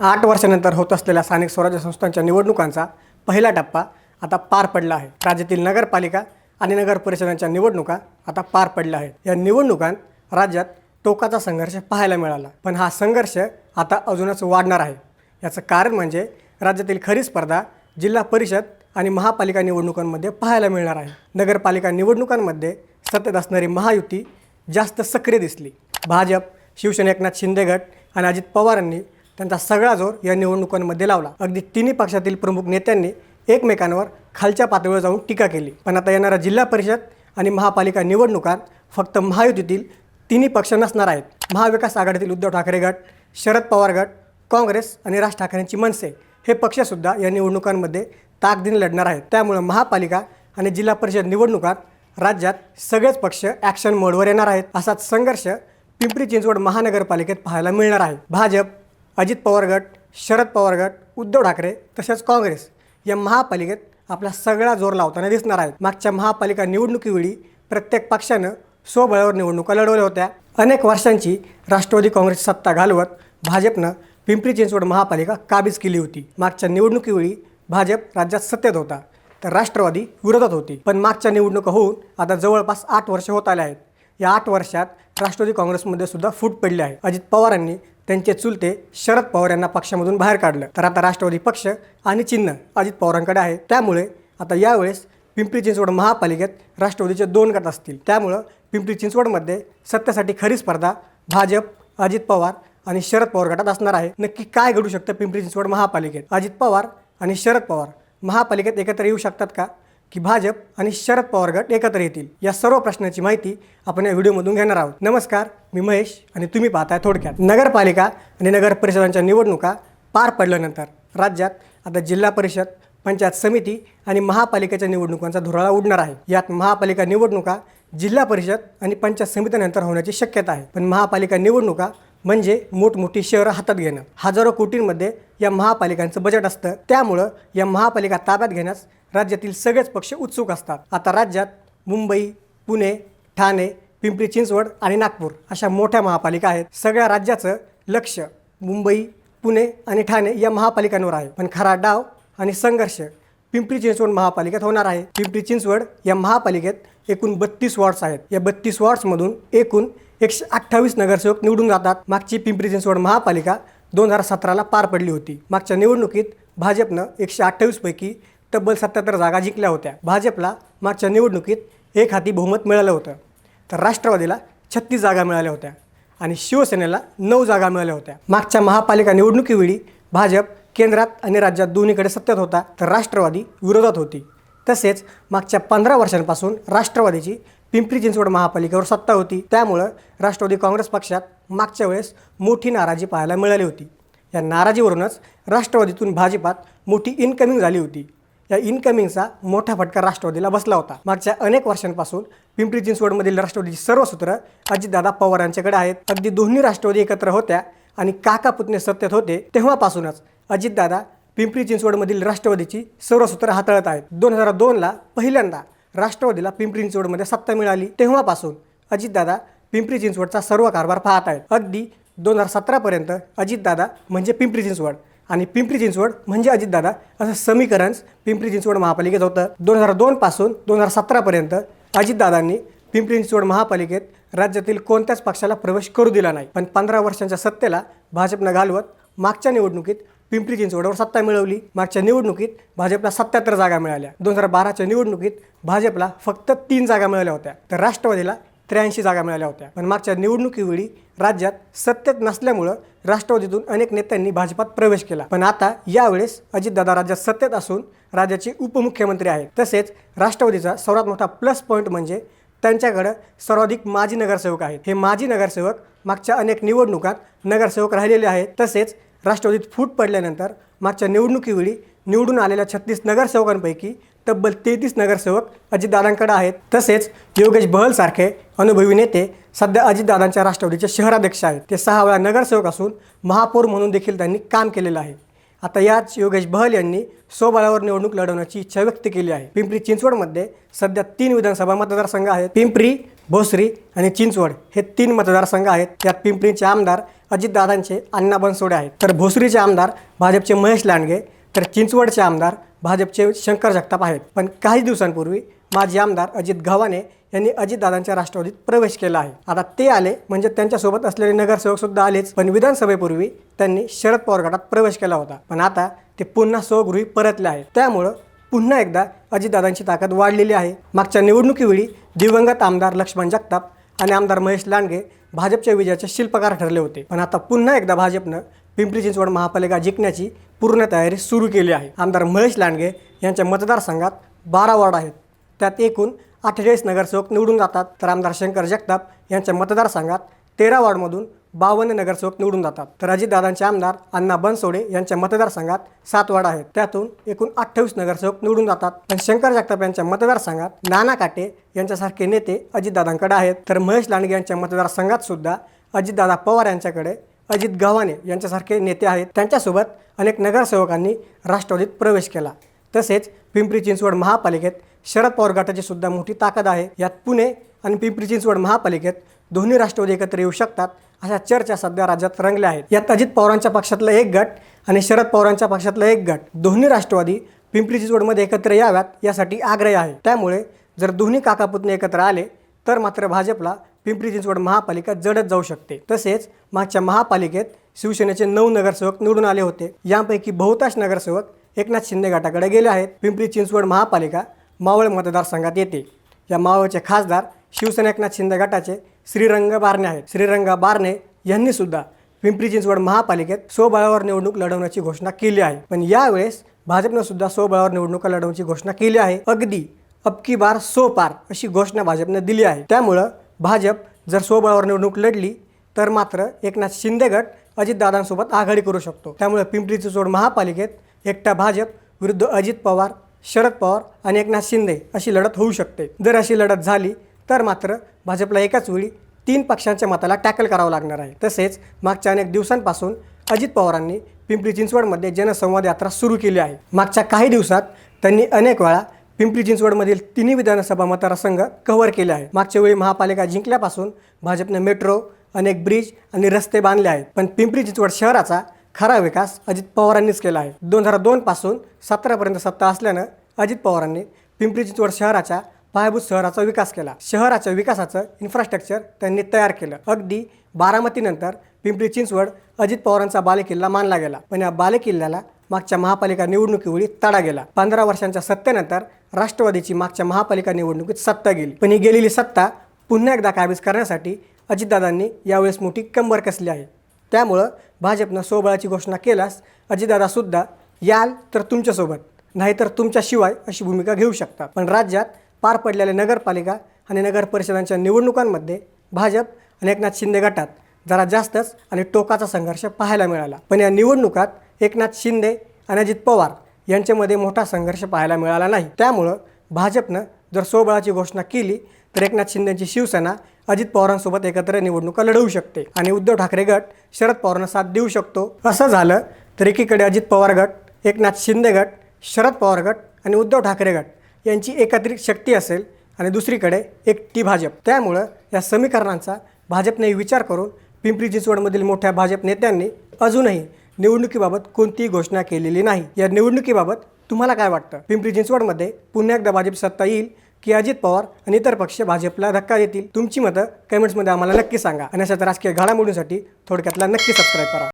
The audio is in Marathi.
आठ वर्षानंतर होत असलेल्या स्थानिक स्वराज्य संस्थांच्या निवडणुकांचा पहिला टप्पा आता पार पडला आहे. राज्यातील नगरपालिका आणि नगर परिषदांच्या निवडणुका आता पार पडल्या आहेत. या निवडणुकांत राज्यात टोकाचा संघर्ष पाहायला मिळाला. पण हा संघर्ष आता अजूनच वाढणार आहे. याचं कारण म्हणजे राज्यातील खरी स्पर्धा जिल्हा परिषद आणि महापालिका निवडणुकांमध्ये पाहायला मिळणार आहे. नगरपालिका निवडणुकांमध्ये सत्तेत असणारी महायुती जास्त सक्रिय दिसली. भाजप शिवसेना एकनाथ शिंदे गट आणि अजित पवारांनी त्यांचा सगळा जोर या निवडणुकांमध्ये लावला. अगदी तिन्ही पक्षातील प्रमुख नेत्यांनी एकमेकांवर खालच्या पातळीवर जाऊन टीका केली. पण आता येणाऱ्या जिल्हा परिषद आणि महापालिका निवडणुकांत फक्त महायुतीतील तिन्ही पक्ष नसणार आहेत. महाविकास आघाडीतील उद्धव ठाकरे गट शरद पवार गट काँग्रेस आणि राज ठाकरेंची मनसे हे पक्षसुद्धा या निवडणुकांमध्ये ताकदीने लढणार आहेत. त्यामुळं महापालिका आणि जिल्हा परिषद निवडणुकात राज्यात सगळेच पक्ष ॲक्शन मोडवर येणार आहेत. असाच संघर्ष पिंपरी चिंचवड महानगरपालिकेत पाहायला मिळणार आहे. भाजप अजित पवार गट शरद पवार गट उद्धव ठाकरे तसेच काँग्रेस या महापालिकेत आपला सगळा जोर लावताना दिसणार आहेत. मागच्या महापालिका निवडणुकीवेळी प्रत्येक पक्षानं स्वबळावर निवडणुका लढवल्या होत्या. अनेक वर्षांची राष्ट्रवादी काँग्रेस सत्ता घालवत भाजपनं पिंपरी चिंचवड महापालिका काबीज केली होती. मागच्या निवडणुकीवेळी भाजप राज्यात सत्तेत होता तर राष्ट्रवादी विरोधात होती. पण मागच्या निवडणुका होऊन आता जवळपास आठ वर्ष होत आले आहेत. या आठ वर्षात राष्ट्रवादी काँग्रेसमध्ये सुद्धा फूट पडली आहे. अजित पवारांनी त्यांचे चुलते शरद पवार यांना पक्षामधून बाहेर काढलं. तर आता राष्ट्रवादी पक्ष आणि चिन्ह अजित पवारांकडे आहे. त्यामुळे आता यावेळेस पिंपरी चिंचवड महापालिकेत राष्ट्रवादीचे दोन गट असतील. त्यामुळं पिंपरी चिंचवडमध्ये सत्तेसाठी खरी स्पर्धा भाजप अजित पवार आणि शरद पवार गटात असणार आहे. नक्की काय घडू शकतं पिंपरी चिंचवड महापालिकेत? अजित पवार आणि शरद पवार महापालिकेत एकत्र येऊ शकतात का? की भाजप आणि शरद पवार गट एकत्र येतील. या सर्व प्रश्नाची माहिती आपण या व्हिडिओमधून घेणार आहोत. नमस्कार मी महेश आणि तुम्ही पाहताय थोडक्यात. नगरपालिका आणि नगर परिषदांच्या निवडणुका पार पडल्यानंतर राज्यात आता जिल्हा परिषद पंचायत समिती आणि महापालिकेच्या निवडणुकांचा धुराळा उडणार आहे. यात महापालिका निवडणुका जिल्हा परिषद आणि पंचायत समितीनंतर होण्याची शक्यता आहे. पण महापालिका निवडणुका म्हणजे मोठमोठी शहरं हातात घेणं. हजारो कोटींमध्ये या महापालिकांचं बजेट असतं. त्यामुळं या महापालिका ताब्यात घेण्यास राज्यातील सगळेच पक्ष उत्सुक असतात. आता राज्यात मुंबई पुणे ठाणे पिंपरी चिंचवड आणि नागपूर अशा मोठ्या महापालिका आहेत. सगळ्या राज्याचं लक्ष मुंबई पुणे आणि ठाणे या महापालिकांवर आहे. पण खरा डाव आणि संघर्ष पिंपरी चिंचवड महापालिकेत होणार आहे. पिंपरी चिंचवड या महापालिकेत एकूण बत्तीस वॉर्ड्स आहेत. या बत्तीस वॉर्ड्समधून एकूण एकशे अठ्ठावीस नगरसेवक निवडून जातात. मागची पिंपरी चिंचवड महापालिका दोन हजार सतराला पार पडली होती. मागच्या निवडणुकीत भाजपनं एकशे अठ्ठावीसपैकी तब्बल सत्याहत्तर जागा जिंकल्या होत्या. भाजपला मागच्या निवडणुकीत एक हाती बहुमत मिळालं होतं. तर राष्ट्रवादीला छत्तीस जागा मिळाल्या होत्या आणि शिवसेनेला नऊ जागा मिळाल्या होत्या. मागच्या महापालिका निवडणुकीवेळी भाजप केंद्रात आणि राज्यात दोन्हीकडे सत्तेत होता तर राष्ट्रवादी विरोधात होती. तसेच मागच्या पंधरा वर्षांपासून राष्ट्रवादीची पिंपरी चिंचवड महापालिकेवर सत्ता होती. त्यामुळं राष्ट्रवादी काँग्रेस पक्षात मागच्या वेळेस मोठी नाराजी पाहायला मिळाली होती. या नाराजीवरूनच राष्ट्रवादीतून भाजपात मोठी इनकमिंग झाली होती. या इनकमिंगचा मोठा फटका राष्ट्रवादीला बसला होता. मागच्या अनेक वर्षांपासून पिंपरी चिंचवडमधील राष्ट्रवादीची सर्व सूत्र अजितदादा पवार यांच्याकडे आहेत. अगदी दोन्ही राष्ट्रवादी एकत्र होत्या आणि काका पुतणे सत्तेत होते तेव्हापासूनच अजितदादा पिंपरी चिंचवडमधील राष्ट्रवादीची सर्व सूत्र हाताळत आहेत. दोन हजार दोनला पहिल्यांदा राष्ट्रवादीला पिंपरी चिंचवडमध्ये सत्ता मिळाली. तेव्हापासून अजितदादा पिंपरी चिंचवडचा सर्व कारभार पाहत आहेत. अगदी दोन हजार सतरापर्यंत अजितदादा म्हणजे पिंपरी चिंचवड. आणि पिंपरी चिंचवड म्हणजे अजितदादा असं समीकरण पिंपरी चिंचवड महापालिकेत होतं. दोन हजार दोनपासून दोन हजार सतरापर्यंत अजितदादांनी पिंपरी चिंचवड महापालिकेत राज्यातील कोणत्याच पक्षाला प्रवेश करू दिला नाही. पण पंधरा वर्षांच्या सत्तेला भाजपनं घालवत मागच्या निवडणुकीत पिंपरी चिंचवडवर सत्ता मिळवली. मागच्या निवडणुकीत भाजपला सत्याहत्तर जागा मिळाल्या. दोन हजार बाराच्या निवडणुकीत भाजपला फक्त तीन जागा मिळाल्या होत्या. तर राष्ट्रवादीला त्र्याऐंशी जागा मिळाल्या होत्या. पण मागच्या निवडणुकीवेळी राज्यात सत्तेत नसल्यामुळं राष्ट्रवादीतून अनेक नेत्यांनी भाजपात प्रवेश केला. पण आता यावेळेस अजितदादा राज्यात सत्तेत असून राज्याचे उपमुख्यमंत्री आहेत. तसेच राष्ट्रवादीचा सर्वात मोठा प्लस पॉईंट म्हणजे त्यांच्याकडं सर्वाधिक माजी नगरसेवक आहेत. हे माजी नगरसेवक मागच्या अनेक निवडणुकात नगरसेवक राहिलेले आहेत. तसेच राष्ट्रवादीत फूट पडल्यानंतर मागच्या निवडणुकीवेळी निवडून आलेल्या छत्तीस नगरसेवकांपैकी तब्बल तेहतीस नगरसेवक अजितदादांकडे आहेत. तसेच योगेश बहलसारखे अनुभवी नेते सध्या अजितदादांच्या राष्ट्रवादीचे शहराध्यक्ष आहेत. ते सहा वेळा नगरसेवक असून महापौर म्हणून देखील त्यांनी काम केलेलं आहे. आता याच योगेश बहल यांनी स्वबळावर निवडणूक लढवण्याची इच्छा व्यक्त केली आहे. पिंपरी चिंचवडमध्ये सध्या तीन विधानसभा मतदारसंघ आहेत. पिंपरी भोसरी आणि चिंचवड हे तीन मतदारसंघ आहेत. यात पिंपरीचे आमदार अजितदादांचे अण्णा बनसोडे आहेत. तर भोसरीचे आमदार भाजपचे महेश लांडगे तर चिंचवडचे आमदार भाजपचे शंकर जगताप आहेत. पण काही दिवसांपूर्वी माजी आमदार अजित गव्हाणे यांनी अजितदादांच्या राष्ट्रवादीत प्रवेश केला आहे. आता ते आले म्हणजे त्यांच्यासोबत असलेले नगरसेवक सुद्धा आलेच. पण विधानसभेपूर्वी त्यांनी शरद पवार गटात प्रवेश केला होता. पण आता ते पुन्हा स्वगृही परतले आहेत. त्यामुळं पुन्हा एकदा अजितदादांची ताकद वाढलेली आहे. मागच्या निवडणुकीवेळी दिवंगत आमदार लक्ष्मण जगताप आणि आमदार महेश लांडगे भाजपच्या विजयाचे शिल्पकार ठरले होते. पण आता पुन्हा एकदा भाजपनं पिंपरी चिंचवड महापालिका जिंकण्याची पूर्ण तयारी सुरू केली आहे. आमदार महेश लांडगे यांच्या मतदारसंघात बारा वॉर्ड आहेत. त्यात एकूण अठ्ठेचाळीस नगरसेवक निवडून जातात. तर आमदार शंकर जगताप यांच्या मतदारसंघात तेरा वॉर्डमधून बावन्न नगरसेवक निवडून जातात. तर अजितदादांचे आमदार अण्णा बनसोडे यांच्या मतदारसंघात सात वार्ड आहेत. त्यातून एकूण अठ्ठावीस नगरसेवक निवडून जातात. पण शंकर जगताप यांच्या मतदारसंघात नाना काटे यांच्यासारखे नेते अजितदादांकडे आहेत. तर महेश लांडगे यांच्या मतदारसंघात सुद्धा अजितदादा पवार यांच्याकडे अजित गव्हाणे यांच्यासारखे नेते आहेत. त्यांच्यासोबत अनेक नगरसेवकांनी राष्ट्रवादीत प्रवेश केला. तसेच पिंपरी चिंचवड महापालिकेत शरद पवार गटाची सुद्धा मोठी ताकद आहे. यात पुणे आणि पिंपरी चिंचवड महापालिकेत दोन्ही राष्ट्रवादी एकत्र येऊ शकतात अशा चर्चा सध्या राज्यात रंगल्या आहेत. यात अजित पवारांच्या पक्षातलं एक गट आणि शरद पवारांच्या पक्षातलं एक गट. दोन्ही राष्ट्रवादी पिंपरी चिंचवडमध्ये एकत्र याव्यात यासाठी आग्रही आहे. त्यामुळे जर दोन्ही काकापुतणे एकत्र आले तर मात्र भाजपला पिंपरी चिंचवड महापालिका जडत जाऊ शकते. तसेच मागच्या महापालिकेत शिवसेनेचे नऊ नगरसेवक निवडून आले होते. यापैकी बहुतांश नगरसेवक एकनाथ शिंदे गटाकडे गेले आहेत. पिंपरी चिंचवड महापालिका मावळ मतदारसंघात येते. या मावळचे खासदार शिवसेना एकनाथ शिंदे गटाचे श्रीरंग बारणे आहेत. श्रीरंग बारणे यांनी सुद्धा पिंपरी चिंचवड महापालिकेत स्वबळावर निवडणूक लढवण्याची घोषणा केली आहे. पण यावेळेस भाजपनं सुद्धा स्वबळावर निवडणुका लढवण्याची घोषणा केली आहे. अगदी अबकी बार सो पार अशी घोषणा भाजपनं दिली आहे. त्यामुळं भाजप जर स्वबळावर निवडणूक लढली तर मात्र एकनाथ शिंदे गट अजितदादांसोबत आघाडी करू शकतो. त्यामुळे पिंपरी चिंचवड महापालिकेत एकटा भाजप विरुद्ध अजित पवार शरद पवार आणि एकनाथ शिंदे अशी लढत होऊ शकते. जर अशी लढत झाली तर मात्र भाजपला एकाच वेळी तीन पक्षांच्या मताला टॅकल करावं लागणार आहे. तसेच मागच्या अनेक दिवसांपासून अजित पवारांनी पिंपरी चिंचवडमध्ये जनसंवाद यात्रा सुरू केली आहे. मागच्या काही दिवसात त्यांनी अनेक वेळा पिंपरी चिंचवडमधील तिन्ही विधानसभा मतदारसंघ कव्हर केले आहेत. मागच्या वेळी महापालिका जिंकल्यापासून भाजपने मेट्रो अनेक ब्रिज आणि रस्ते बांधले आहेत. पण पिंपरी चिंचवड शहराचा खरा विकास अजित पवारांनीच केला आहे. दोन हजार दोनपासून सतरापर्यंत सत्ता असल्यानं अजित पवारांनी पिंपरी चिंचवड शहराच्या पायाभूत शहराचा विकास केला. शहराच्या विकासाचं इन्फ्रास्ट्रक्चर त्यांनी तयार केलं. अगदी बारामतीनंतर पिंपरी चिंचवड अजित पवारांचा बालेकिल्ला मानला गेला. पण या बालेकिल्ल्याला मागच्या महापालिका निवडणुकीवेळी तडा गेला. पंधरा वर्षांच्या सत्तेनंतर राष्ट्रवादीची मागच्या महापालिका निवडणुकीत सत्ता गेली. पण ही गेलेली सत्ता पुन्हा एकदा काबीज करण्यासाठी अजितदादांनी यावेळेस मोठी कंबर कसली आहे? त्यामुळं भाजपनं स्वबळाची घोषणा केल्यास अजितदादासुद्धा याल तर तुमच्यासोबत नाहीतर तुमच्याशिवाय अशी भूमिका घेऊ शकता पण राज्यात पार पडलेल्या नगरपालिका आणि नगर परिषदांच्या निवडणुकांमध्ये भाजप आणि एकनाथ शिंदे गटात जरा जास्तच आणि टोकाचा संघर्ष पाहायला मिळाला. पण या निवडणुकात एकनाथ शिंदे आणि अजित पवार यांच्यामध्ये मोठा संघर्ष पाहायला मिळाला नाही. त्यामुळं भाजपनं जर स्वबळाची घोषणा केली तर एकनाथ शिंदेची शिवसेना अजित पवारांसोबत एकत्र निवडणुका लढवू शकते आणि उद्धव ठाकरे गट शरद पवारांना साथ देऊ शकतो. असं झालं तर एकीकडे अजित पवार गट एकनाथ शिंदे गट शरद पवार गट आणि उद्धव ठाकरे गट यांची एकत्रित शक्ती असेल आणि दुसरीकडे एकटी भाजप. त्यामुळं या समीकरणांचा भाजपने विचार करून पिंपरी चिंचवडमधील मोठ्या भाजप नेत्यांनी अजूनही निवडणुकीबाबत कोणतीही घोषणा केलेली नाही. या निवडणुकीबाबत तुम्हाला काय वाटतं? पिंपरी चिंचवडमध्ये पुन्हा एकदा भाजप सत्ता येईल की अजित पवार आणि इतर पक्ष भाजपला धक्का देतील? तुमची मतं कमेंट्समध्ये आम्हाला नक्की सांगा. आणि अशाच राजकीय घडामोडींसाठी थोडक्यातला नक्की सबस्क्राईब करा.